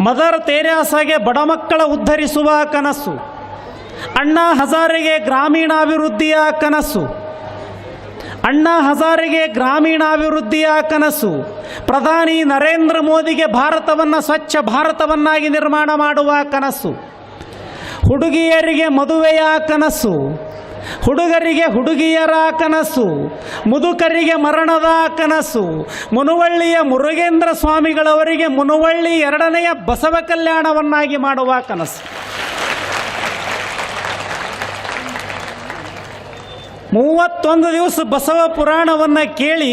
Mother ತೆರೇಸಾಗೆ ಬಡ ಮಕ್ಕಳ ಉದ್ಧರಿಸುವ ಕನಸು. ಅಣ್ಣಾ ಹಜಾರೆಗೆ ಗ್ರಾಮೀಣಾಭಿವೃದ್ಧಿಯ ಕನಸು. ಅಣ್ಣಾ ಹಜಾರೆಗೆ ಗ್ರಾಮೀಣಾಭಿವೃದ್ಧಿಯ ಕನಸು. ಪ್ರಧಾನಿ ನರೇಂದ್ರ ಮೋದಿಗೆ ಭಾರತವನ್ನು, ಸ್ವಚ್ಛ ಭಾರತವನ್ನಾಗಿ ನಿರ್ಮಾಣ ಮಾಡುವ ಕನಸು. ಹುಡುಗಿಯರಿಗೆ ಮದುವೆಯ ಕನಸು. ಹುಡುಗರಿಗೆ ಹುಡುಗಿಯರ ಕನಸು, ಮುದುಕರಿಗೆ ಮರಣದ ಕನಸು, ಮುನುವಳ್ಳಿಯ ಮುರುಗೇಂದ್ರ ಸ್ವಾಮಿಗಳವರಿಗೆ ಮುನುವಳ್ಳಿ ಎರಡನೆಯ ಬಸವ ಕಲ್ಯಾಣವನ್ನಾಗಿ ಮಾಡುವ ಕನಸು. ಮೂವತ್ತೊಂದು ದಿವಸ ಬಸವ ಪುರಾಣವನ್ನು ಕೇಳಿ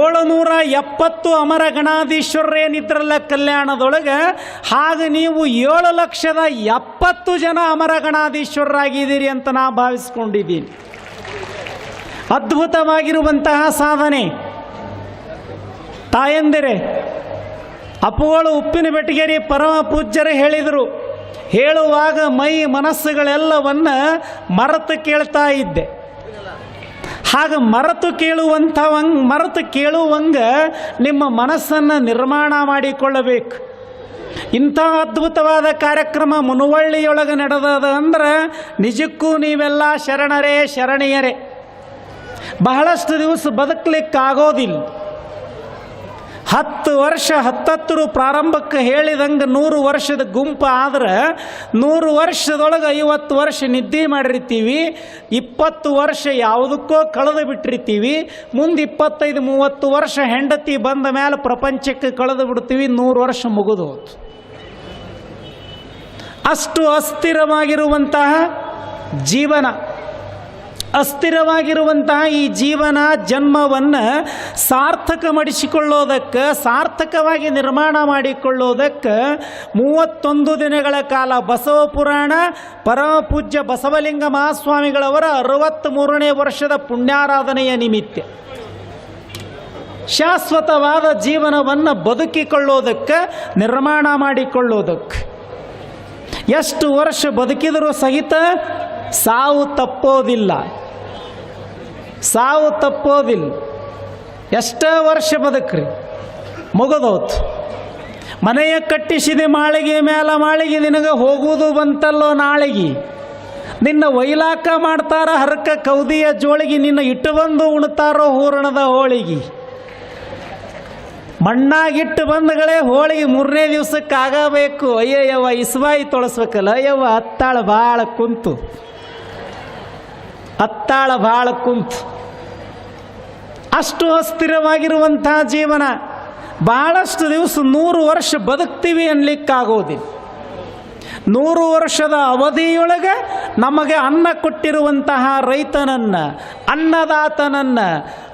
ಏಳುನೂರ ಎಪ್ಪತ್ತು ಅಮರ ಗಣಾಧೀಶ್ವರೇನಿದ್ರಲ್ಲ ಕಲ್ಯಾಣದೊಳಗೆ, ಹಾಗೆ ನೀವು ಏಳು ಲಕ್ಷದ ಎಪ್ಪತ್ತು ಜನ ಅಮರ ಗಣಾಧೀಶ್ವರರಾಗಿದ್ದೀರಿ ಅಂತ ನಾ ಭಾವಿಸ್ಕೊಂಡಿದ್ದೀನಿ. ಅದ್ಭುತವಾಗಿರುವಂತಹ ಸಾಧನೆ. ತಾಯಂದಿರೆ, ಅಪ್ಪುಗಳು ಉಪ್ಪಿನ ಬೆಟಗೇರಿ ಪರಮ ಪೂಜ್ಯರು ಹೇಳಿದರು. ಹೇಳುವಾಗ ಮೈ ಮನಸ್ಸುಗಳೆಲ್ಲವನ್ನು ಮರೆತು ಕೇಳ್ತಾ ಇದ್ದೆ. ಹಾಗೆ ಮರೆತು ಕೇಳುವಂಥವಂಗೆ ಮರೆತು ಕೇಳುವಂಗ ನಿಮ್ಮ ಮನಸ್ಸನ್ನು ನಿರ್ಮಾಣ ಮಾಡಿಕೊಳ್ಳಬೇಕು. ಇಂಥ ಅದ್ಭುತವಾದ ಕಾರ್ಯಕ್ರಮ ಮುನುವಳ್ಳಿಯೊಳಗೆ ನಡೆದದ ಅಂದ್ರೆ ನಿಜಕ್ಕೂ ನೀವೆಲ್ಲ ಶರಣರೇ ಶರಣೀಯರೇ. ಬಹಳಷ್ಟು ದಿವಸ ಬದುಕಲಿಕ್ಕಾಗೋದಿಲ್ಲ. ಹತ್ತು ವರ್ಷ ಹತ್ತತ್ತರು ಪ್ರಾರಂಭಕ್ಕೆ ಹೇಳಿದಂಗೆ ನೂರು ವರ್ಷದ ಗುಂಪು ಆದ್ರೆ ನೂರು ವರ್ಷದೊಳಗೆ ಐವತ್ತು ವರ್ಷ ನಿದ್ದೆ ಮಾಡಿರ್ತೀವಿ, ಇಪ್ಪತ್ತು ವರ್ಷ ಯಾವುದಕ್ಕೋ ಕಳೆದು ಬಿಟ್ಟಿರ್ತೀವಿ, ಮುಂದೆ ಇಪ್ಪತ್ತೈದು, ಮೂವತ್ತು ವರ್ಷ ಹೆಂಡತಿ ಬಂದ ಮೇಲೆ ಪ್ರಪಂಚಕ್ಕೆ ಕಳೆದು ಬಿಡ್ತೀವಿ, ನೂರು ವರ್ಷ ಮುಗಿದು ಅಷ್ಟು ಅಸ್ಥಿರವಾಗಿರುವಂತಹ ಜೀವನ. ಅಸ್ಥಿರವಾಗಿರುವಂತಹ ಈ ಜೀವನ, ಜನ್ಮವನ್ನು ಸಾರ್ಥಕ ಮಾಡಿಸಿಕೊಳ್ಳೋದಕ್ಕೆ ಸಾರ್ಥಕವಾಗಿ ನಿರ್ಮಾಣ ಮಾಡಿಕೊಳ್ಳೋದಕ್ಕೆ ಮೂವತ್ತೊಂದು ದಿನಗಳ ಕಾಲ ಬಸವ ಪುರಾಣ ಪರಮಪೂಜ್ಯ ಬಸವಲಿಂಗ ಮಹಾಸ್ವಾಮಿಗಳವರ ಅರವತ್ತ್ಮೂರನೇ ವರ್ಷದ ಪುಣ್ಯಾರಾಧನೆಯ ನಿಮಿತ್ತ. ಶಾಶ್ವತವಾದ ಜೀವನವನ್ನು ಬದುಕಿಕೊಳ್ಳೋದಕ್ಕೆ, ನಿರ್ಮಾಣ ಮಾಡಿಕೊಳ್ಳೋದಕ್ಕೆ. ಎಷ್ಟು ವರ್ಷ ಬದುಕಿದರೂ ಸಹಿತ ಸಾವು ತಪ್ಪೋದಿಲ್ಲ. ಸಾವು ತಪ್ಪೋದಿಲ್ಲ. ಎಷ್ಟೇ ವರ್ಷ ಬದುಕ್ರಿ, ಮುಗದೋತು. ಮನೆಯ ಕಟ್ಟಿಸಿದೆ ಮಾಳಿಗೆ ಮೇಲೆ ಮಾಳಿಗೆ ನಿನಗೆ ಹೋಗುವುದು ಬಂತಲ್ಲೋ ನಾಳಿಗೆ. ನಿನ್ನ ವೈಲಾಕ ಮಾಡ್ತಾರ ಹರಕ ಕೌದಿಯ ಜೋಳಿಗೆ ನಿನ್ನ ಇಟ್ಟು ಬಂದು ಉಣ್ತಾರೋ ಹೂರಣದ ಹೋಳಿಗೆ. ಮಣ್ಣಾಗಿಟ್ಟು ಬಂದಗಳೇ ಹೋಳಿಗೆ ಮೂರನೇ ದಿವಸಕ್ಕೆ ಆಗಬೇಕು ಅಯ್ಯಯ್ಯವ್ವ, ಇಸ್ವಾಯಿ ತೊಳಸ್ಬೇಕಲ್ಲ, ಅಯ್ಯವ್ವ, ಅತ್ತಾಳ ಭಾಳ ಕುಂತು. ಹತ್ತಾಳ ಭಾಳ ಕುಂತು. ಅಷ್ಟು ಅಸ್ಥಿರವಾಗಿರುವಂತಹ ಜೀವನ ಬಹಳಷ್ಟು ದಿವಸ ನೂರು ವರ್ಷ ಬದುಕ್ತೀವಿ ಅನ್ಲಿಕ್ಕಾಗೋದಿಲ್ಲ. ನೂರು ವರ್ಷದ ಅವಧಿಯೊಳಗೆ ನಮಗೆ ಅನ್ನ ಕೊಟ್ಟಿರುವಂತಹ ರೈತನನ್ನು, ಅನ್ನದಾತನನ್ನು,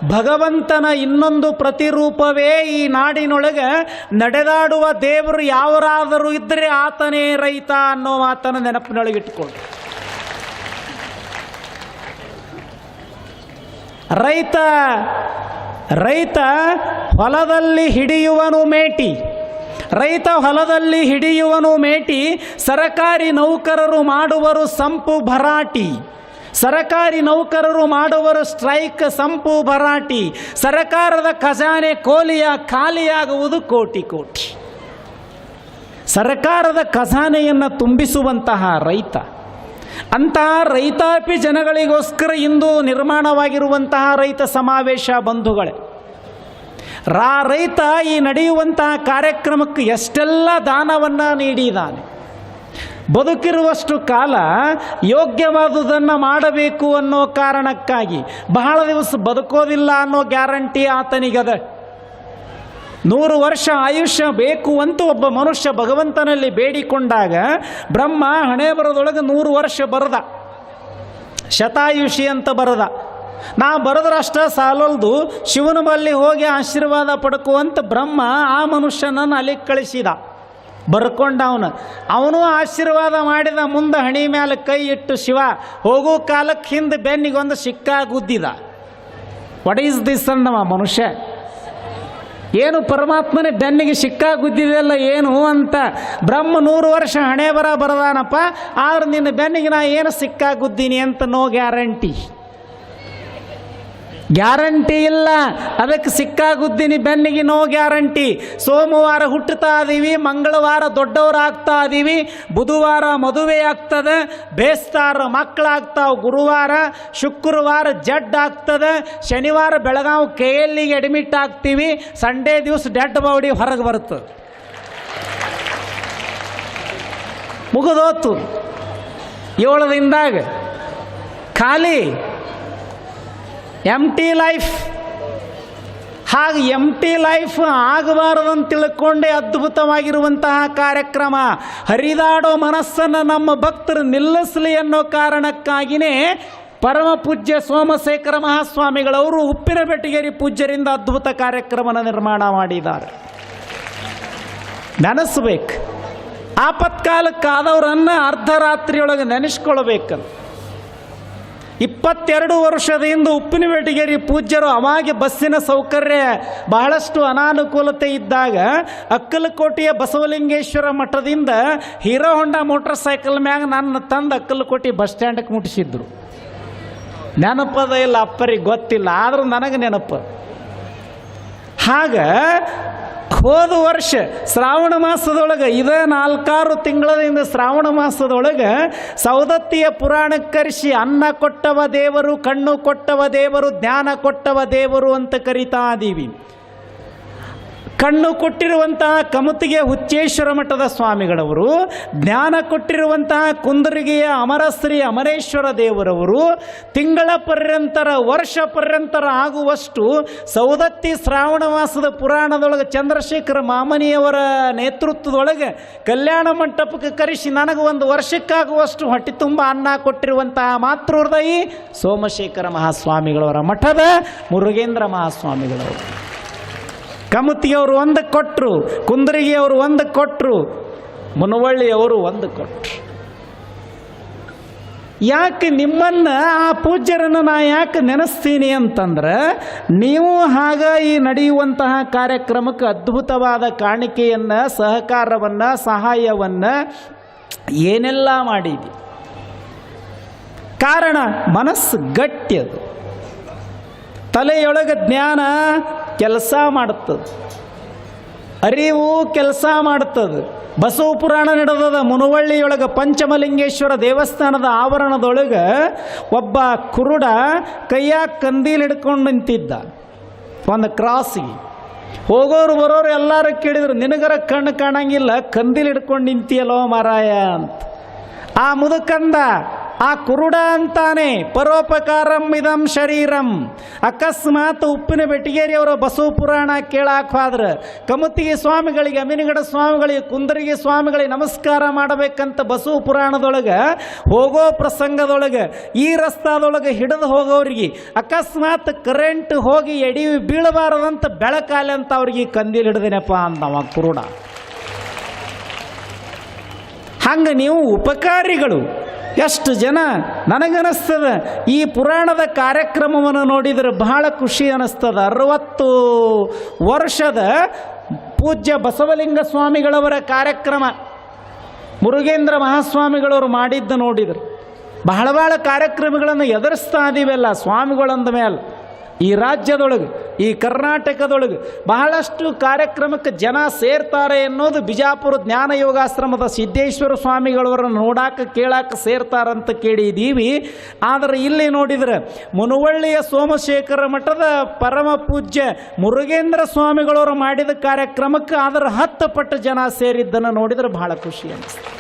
ಭಗವಂತನ ಇನ್ನೊಂದು ಪ್ರತಿರೂಪವೇ ಈ ನಾಡಿನೊಳಗೆ ನಡೆದಾಡುವ ದೇವರು ಯಾವರಾದರೂ ಇದ್ದರೆ ಆತನೇ ರೈತ ಅನ್ನೋ ಮಾತನ್ನು ನೆನಪಿನೊಳಗಿಟ್ಕೊಂಡು ರೈತ ರೈತ ಹೊಲದಲ್ಲಿ ಹಿಡಿಯುವನು ಮೇಟಿ. ರೈತ ಹೊಲದಲ್ಲಿ ಹಿಡಿಯುವನು ಮೇಟಿ, ಸರಕಾರಿ ನೌಕರರು ಮಾಡುವರು ಸಂಪು ಭರಾಟಿ. ಸರಕಾರಿ ನೌಕರರು ಮಾಡುವರು ಸ್ಟ್ರೈಕ್ ಸಂಪು ಭರಾಟಿ. ಸರಕಾರದ ಖಜಾನೆ ಕೋಲಿಯ ಖಾಲಿಯಾಗುವುದು ಕೋಟಿ ಕೋಟಿ. ಸರಕಾರದ ಖಜಾನೆಯನ್ನು ತುಂಬಿಸುವಂತಹ ರೈತ. ಅಂತಹ ರೈತಾಪಿ ಜನಗಳಿಗೋಸ್ಕರ ಇಂದು ನಿರ್ಮಾಣವಾಗಿರುವಂತಹ ರೈತ ಸಮಾವೇಶ ಬಂಧುಗಳೇ. ರಾ ರೈತ ಈ ನಡೆಯುವಂತಹ ಕಾರ್ಯಕ್ರಮಕ್ಕೆ ಎಷ್ಟೆಲ್ಲ ದಾನವನ್ನು ನೀಡಿದ್ದಾನೆ ಬದುಕಿರುವಷ್ಟು ಕಾಲ ಯೋಗ್ಯವಾದುದನ್ನು ಮಾಡಬೇಕು ಅನ್ನೋ ಕಾರಣಕ್ಕಾಗಿ ಬಹಳ ದಿವಸ ಬದುಕೋದಿಲ್ಲ ಅನ್ನೋ ಗ್ಯಾರಂಟಿ ಆತನಿಗದ. ನೂರು ವರ್ಷ ಆಯುಷ್ಯ ಬೇಕು ಅಂತ ಒಬ್ಬ ಮನುಷ್ಯ ಭಗವಂತನಲ್ಲಿ ಬೇಡಿಕೊಂಡಾಗ ಬ್ರಹ್ಮ ಹಣೆ ಬರೋದೊಳಗೆ ನೂರು ವರ್ಷ ಬರದ. ಶತಾಯುಷಿ ಅಂತ ಬರದ. ನಾ ಬರೆದ್ರಷ್ಟ ಸಾಲಲ್ದು ಶಿವನ ಬಲ್ಲಿ ಹೋಗಿ ಆಶೀರ್ವಾದ ಪಡ್ಕುವಂತ ಬ್ರಹ್ಮ ಆ ಮನುಷ್ಯನನ್ನು ಅಲ್ಲಿಗೆ ಕಳಿಸಿದ. ಬರ್ಕೊಂಡ ಅವನು. ಅವನು ಆಶೀರ್ವಾದ ಮಾಡಿದ ಮುಂದೆ ಹಣಿ ಮೇಲೆ ಕೈ ಇಟ್ಟು ಶಿವ, ಹೋಗೋ ಕಾಲಕ್ಕೆ ಹಿಂದೆ ಬೆನ್ನಿಗೊಂದು ಸಿಕ್ಕ ಗುದ್ದಿದ ವಾಟ್ ಈಸ್ ದಿಸ್ ಅಂದವ ಮನುಷ್ಯ? ಏನು ಪರಮಾತ್ಮನೇ ಬೆನ್ನಿಗೆ ಸಿಕ್ಕ ಗುದ್ದಿದೆಯಲ್ಲ ಏನು ಅಂತ ಬ್ರಹ್ಮ ನೂರು ವರ್ಷ ಹಣೆ ಬರ ಬರದಾನಪ್ಪ, ಆದ್ರೆ ನಿನ್ನ ಬೆನ್ನಿಗೆ ನಾ ಏನು ಸಿಕ್ಕ ಗುದ್ದೀನಿ ಅಂತ ನೋ ಗ್ಯಾರಂಟಿ. ಗ್ಯಾರಂಟಿ ಇಲ್ಲ. ಅದಕ್ಕೆ ಸಿಕ್ಕಾಗುದ್ದೀನಿ ಬೆನ್ನಿಗೆ ನೋ ಗ್ಯಾರಂಟಿ. ಸೋಮವಾರ ಹುಟ್ಟುತ್ತಾ ಇದೀವಿ, ಮಂಗಳವಾರ ದೊಡ್ಡವರಾಗ್ತಾ ಇದೀವಿ, ಬುಧವಾರ ಮದುವೆ ಆಗ್ತದೆ, ಬೇಸ್ತಾರ ಮಕ್ಕಳಾಗ್ತಾವೆ, ಗುರುವಾರ, ಶುಕ್ರವಾರ ಜಡ್ ಆಗ್ತದೆ, ಶನಿವಾರ ಬೆಳಗಾವಿ ಕೆ ಎಲ್ಲಿಗೆ ಅಡ್ಮಿಟ್ ಆಗ್ತೀವಿ ಸಂಡೇ ದಿವಸ ಡೆಡ್ ಬಾಡಿ ಹೊರಗೆ ಬರುತ್ತೆ. ಮುಗಿದೋತು. ಏಳು ದಿನದಾಗ ಖಾಲಿ. ಎಂ ಟಿ ಲೈಫ್ ಹಾಗೆ ಎಂ ಟಿ ಲೈಫ್ ಆಗಬಾರದಂತ ತಿಳ್ಕೊಂಡೇ ಅದ್ಭುತವಾಗಿರುವಂತಹ ಕಾರ್ಯಕ್ರಮ. ಹರಿದಾಡೋ ಮನಸ್ಸನ್ನು ನಮ್ಮ ಭಕ್ತರು ನಿಲ್ಲಿಸಲಿ ಅನ್ನೋ ಕಾರಣಕ್ಕಾಗಿಯೇ ಪರಮ ಪೂಜ್ಯ ಸೋಮಶೇಖರ ಮಹಾಸ್ವಾಮಿಗಳವರು ಉಪ್ಪಿನ ಬೆಟ್ಟಿಗೇರಿ ಪೂಜ್ಯರಿಂದ ಅದ್ಭುತ ಕಾರ್ಯಕ್ರಮನ ನಿರ್ಮಾಣ ಮಾಡಿದ್ದಾರೆ. ನೆನೆಸ್ಬೇಕು. ಆಪತ್ಕಾಲಕ್ಕಾದವರನ್ನು ಅರ್ಧರಾತ್ರಿಯೊಳಗೆ ನೆನೆಸ್ಕೊಳ್ಬೇಕಂತ ಇಪ್ಪತ್ತೆರಡು ವರ್ಷದಿಂದ ಉಪ್ಪಿನ ಪೂಜ್ಯರು ಅವಾಗೆ ಬಸ್ಸಿನ ಸೌಕರ್ಯ ಬಹಳಷ್ಟು ಅನಾನುಕೂಲತೆ ಇದ್ದಾಗ ಅಕ್ಕಲಕೋಟೆಯ ಬಸವಲಿಂಗೇಶ್ವರ ಮಠದಿಂದ ಹೀರೋ ಹೊಂಡ ಮೋಟರ್ ಸೈಕಲ್ ಮ್ಯಾಗ ನನ್ನ ತಂದು ಅಕ್ಕಲಕೋಟೆ ಬಸ್ ಸ್ಟ್ಯಾಂಡಕ್ಕೆ ಮುಟ್ಟಿಸಿದ್ರು. ನೆನಪದ ಇಲ್ಲ ಅಪ್ಪರಿಗೆ ಗೊತ್ತಿಲ್ಲ, ಆದರೂ ನನಗೆ ನೆನಪು. ಹಾಗ ಹೋದ ವರ್ಷ ಶ್ರಾವಣ ಮಾಸದೊಳಗೆ, ಇದೇ ನಾಲ್ಕಾರು ತಿಂಗಳಿಂದ ಶ್ರಾವಣ ಮಾಸದೊಳಗೆ ಸೌದತ್ತಿಯ ಪುರಾಣ ಕರೆಸಿ, ಅನ್ನ ಕೊಟ್ಟವ ದೇವರು, ಕಣ್ಣು ಕೊಟ್ಟವ ದೇವರು, ಜ್ಞಾನ ಕೊಟ್ಟವ ದೇವರು ಅಂತ ಕರಿತಾ ಇದೀವಿ. ಕಣ್ಣು ಕೊಟ್ಟಿರುವಂತಹ ಕಮತಿಗೆ ಹುಚ್ಚೇಶ್ವರ ಮಠದ ಸ್ವಾಮಿಗಳವರು, ಜ್ಞಾನ ಕೊಟ್ಟಿರುವಂತಹ ಕುಂದರಿಗೆಯ ಅಮರಶ್ರೀ ಅಮರೇಶ್ವರ ದೇವರವರು, ತಿಂಗಳ ಪರ್ಯಂತರ, ವರ್ಷ ಪರ್ಯಂತರ ಆಗುವಷ್ಟು ಸೌದತ್ತಿ ಶ್ರಾವಣವಾಸದ ಪುರಾಣದೊಳಗೆ ಚಂದ್ರಶೇಖರ ಮಾಮನಿಯವರ ನೇತೃತ್ವದೊಳಗೆ ಕಲ್ಯಾಣ ಮಂಟಪಕ್ಕೆ ಕರೆಸಿ ನನಗೆ ಒಂದು ವರ್ಷಕ್ಕಾಗುವಷ್ಟು ಹೊಟ್ಟೆ ತುಂಬ ಅನ್ನ ಕೊಟ್ಟಿರುವಂತಹ ಮಾತೃಹೃದಯಿ ಸೋಮಶೇಖರ ಮಹಾಸ್ವಾಮಿಗಳವರ ಮಠದ ಮುರುಗೇಂದ್ರ ಮಹಾಸ್ವಾಮಿಗಳವರು. ಕಮತಿಯವರು ಒಂದು ಕೊಟ್ಟರು ಕುಂದರಿಗೆಯವರು ಒಂದು ಕೊಟ್ಟರು ಮುನವಳ್ಳಿಯವರು ಒಂದು ಕೊಟ್ಟರು ಯಾಕೆ ನಿಮ್ಮನ್ನು ಆ ಪೂಜ್ಯರನ್ನು ನಾ ಯಾಕೆ ನೆನೆಸ್ತೀನಿ ಅಂತಂದ್ರೆ, ನೀವು ಹಾಗಾಗಿ ಈ ನಡೆಯುವಂತಹ ಕಾರ್ಯಕ್ರಮಕ್ಕೆ ಅದ್ಭುತವಾದ ಕಾಣಿಕೆಯನ್ನು, ಸಹಕಾರವನ್ನು, ಸಹಾಯವನ್ನು ಏನೆಲ್ಲ ಮಾಡಿದ್ವಿ. ಕಾರಣ, ಮನಸ್ಸು ಗಟ್ಟಿ ಅದು ತಲೆಯೊಳಗೆ ಜ್ಞಾನ ಕೆಲಸ ಮಾಡುತ್ತದೆ ಅರಿವು ಕೆಲಸ ಮಾಡುತ್ತದೆ ಬಸವ ಪುರಾಣ ನಡೆದದ ಮುನವಳ್ಳಿಯೊಳಗೆ ಪಂಚಮಲಿಂಗೇಶ್ವರ ದೇವಸ್ಥಾನದ ಆವರಣದೊಳಗೆ ಒಬ್ಬ ಕುರುಡ ಕೈಯಾಗ ಕಂದೀಲಿ ಹಿಡ್ಕೊಂಡು ನಿಂತಿದ್ದ. ಒಂದು ಕ್ರಾಸಿಗೆ. ಹೋಗೋರು ಬರೋರು ಎಲ್ಲರೂ ಕೇಳಿದ್ರು, ನಿನಗರ ಕಣ್ಣು ಕಾಣಂಗಿಲ್ಲ, ಕಂದೀಲ್ ಹಿಡ್ಕೊಂಡು ನಿಂತಿಯಲ್ಲೋ ಮಾರಾಯ ಅಂತ. ಆ ಮುದುಕಂದ ಆ ಕುರುಡ ಅಂತಾನೆ, ಪರೋಪಕಾರಂ ಇದಂ ಶರೀರಂ. ಅಕಸ್ಮಾತ್ ಉಪ್ಪಿನ ಬೆಟ್ಟಿಗೇರಿ ಅವರ ಬಸವ ಪುರಾಣ ಕೇಳಾಕ್ ಹೋದ್ರ, ಕಮತಿಗೆ ಸ್ವಾಮಿಗಳಿಗೆ, ಅಮಿನಗಡ ಸ್ವಾಮಿಗಳಿಗೆ, ಕುಂದರಿಗೆ ಸ್ವಾಮಿಗಳಿಗೆ ನಮಸ್ಕಾರ ಮಾಡಬೇಕಂತ ಬಸವ ಪುರಾಣದೊಳಗೆ, ಹೋಗೋ ಪ್ರಸಂಗದೊಳಗೆ, ಈ ರಸ್ತಾದೊಳಗೆ ಹಿಡಿದು ಹೋಗೋರಿಗೆ, ಅಕಸ್ಮಾತ್ ಕರೆಂಟ್ ಹೋಗಿ ಎಡಿ ಬೀಳಬಾರದಂತ ಬೆಳಕಾಲೆ ಅಂತ ಅವ್ರಿಗೆ ಕಂದೀಲ್ ಹಿಡ್ದೇನಪ್ಪ ಅಂದವ ಕುರುಡ. ಹಂಗೆ ನೀವು ಉಪಕಾರಿಗಳು. ಎಷ್ಟು ಜನ? ನನಗನ್ನಿಸ್ತದೆ ಈ ಪುರಾಣದ ಕಾರ್ಯಕ್ರಮವನ್ನು ನೋಡಿದರೆ ಬಹಳ ಖುಷಿ ಅನ್ನಿಸ್ತದ ಅರವತ್ತು ವರ್ಷದ ಪೂಜ್ಯ ಬಸವಲಿಂಗ ಸ್ವಾಮಿಗಳವರ ಕಾರ್ಯಕ್ರಮ. ಮುರುಗೇಂದ್ರ ಮಹಾಸ್ವಾಮಿಗಳವರು ಮಾಡಿದ್ದು ನೋಡಿದರು. ಬಹಳ ಬಹಳ ಕಾರ್ಯಕ್ರಮಗಳನ್ನು ಎದುರಿಸ್ತಾ ಇದೀವಲ್ಲ ಸ್ವಾಮಿಗಳಂದ ಮೇಲೆ. ಈ ರಾಜ್ಯದೊಳಗೆ, ಈ ಕರ್ನಾಟಕದೊಳಗೆ ಬಹಳಷ್ಟು ಕಾರ್ಯಕ್ರಮಕ್ಕೆ ಜನ ಸೇರ್ತಾರೆ ಅನ್ನೋದು ಬಿಜಾಪುರ ಜ್ಞಾನ ಯೋಗಾಶ್ರಮದ ಸಿದ್ದೇಶ್ವರ ಸ್ವಾಮಿಗಳವರನ್ನು ನೋಡಾಕ, ಕೇಳಾಕ ಸೇರ್ತಾರಂತ ಕೇಳಿದ್ದೀವಿ ಆದರೆ ಇಲ್ಲಿ ನೋಡಿದ್ರೆ ಮುನವಳ್ಳಿಯ ಸೋಮಶೇಖರ ಮಠದ ಪರಮ ಪೂಜ್ಯ ಮುರುಗೇಂದ್ರ ಸ್ವಾಮಿಗಳವರು ಮಾಡಿದ ಕಾರ್ಯಕ್ರಮಕ್ಕೆ ಅದರ ಹತ್ತು ಪಟ್ಟು ಜನ ಸೇರಿದ್ದನ್ನು ನೋಡಿದ್ರೆ ಬಹಳ ಖುಷಿ ಅನಿಸ್ತು